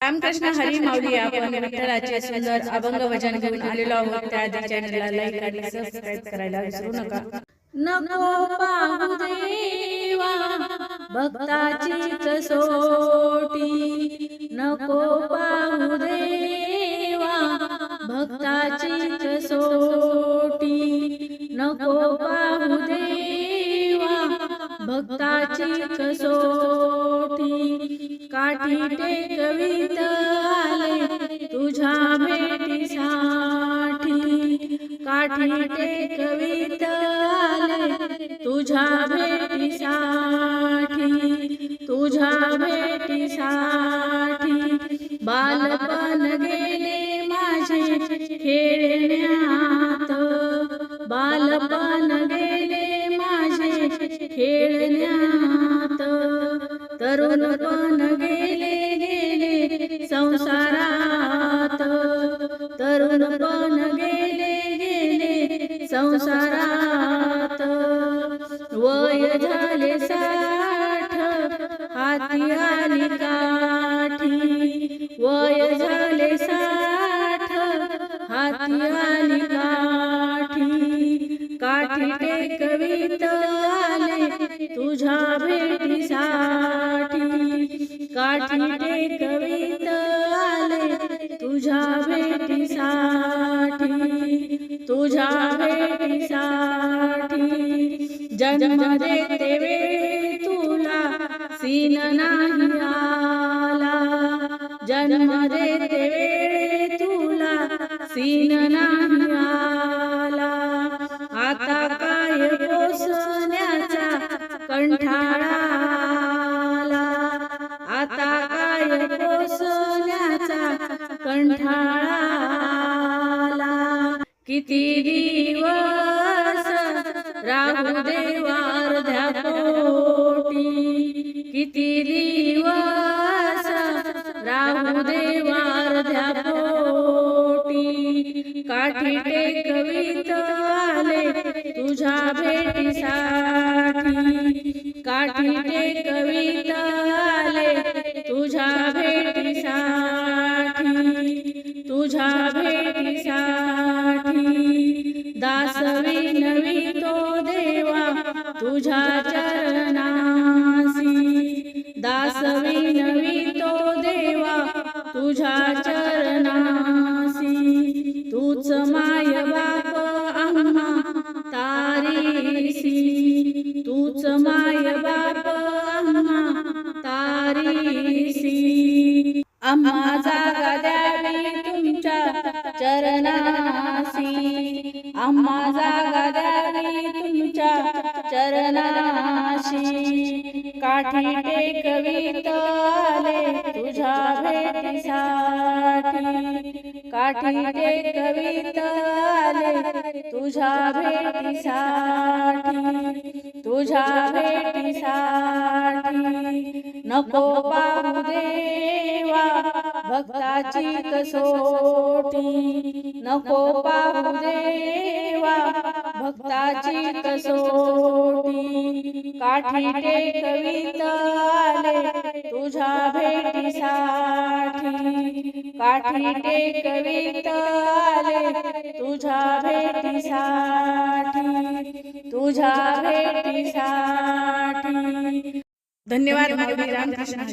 रामकृष्ण हरी माऊली आपण विठ्ठलाचे सुंदर अभंग भजन घेऊन आलेलो आहोत. त्या आधी चॅनलला लाईक आणि सबस्क्राईब करायला विसरू नका. नको. पाहू देवा भक्ताची कसोटी नको पाहू देवा भक्ताची कसोटी नको पाहू देवा भक्ताची कसोटी काठी टेकवीत आले तुझ्या भेटीसाठी काठी टेकवीत आले तुझ्या भेटीसाठी तुझ्या भेटीसाठी बालपण वय झाले साठ. हाती आली काठी वय झाले साठ. हाती आली काठी काठी टेकवीत आले तुझ्या भेटीसाठी. काठी टेकवीत आले तुझ्या जन्म देते वेळी तुला सीन नाही आला. जन्म देते वेळी तुला सीन नाही आला. आता काय पोसण्याचा कंठाळा आता काय पोसण्याचा कंठाळाला किती दिवस राहू देवार पोटी किती दिवस राहू देवार पोटी काठी टेकवीत आले तुझ्या भेटीसाठी. काठी टेकवीत दासवी नवी तो देवा तुझ्या चरणासी. दासवी नवी तो देवा तुझ्या चरणासी. तूच माय बाप आम्हा तारीसी. तूच माय बाप आम्हा तारीसी. आम्हा आम्हा तुमच्या चरणाशी काठी टेकवीत आले तुझ्या भेटीसाठी. काठी टेकवीत आले तुझ्या भेटीसाठी. तुझ्या भेटीसाठी. नको पाहू देवा भक्ताची कसोटी. नको पाहू देवा भक्ताची कसोटी काठी टेकवीत आले तुझ्या भेटीसाठी. काठी टेकवीत आले तुझ्या भेटीसाठी. तुझ्या भेटीसाठी. धन्यवाद रामकृष्ण.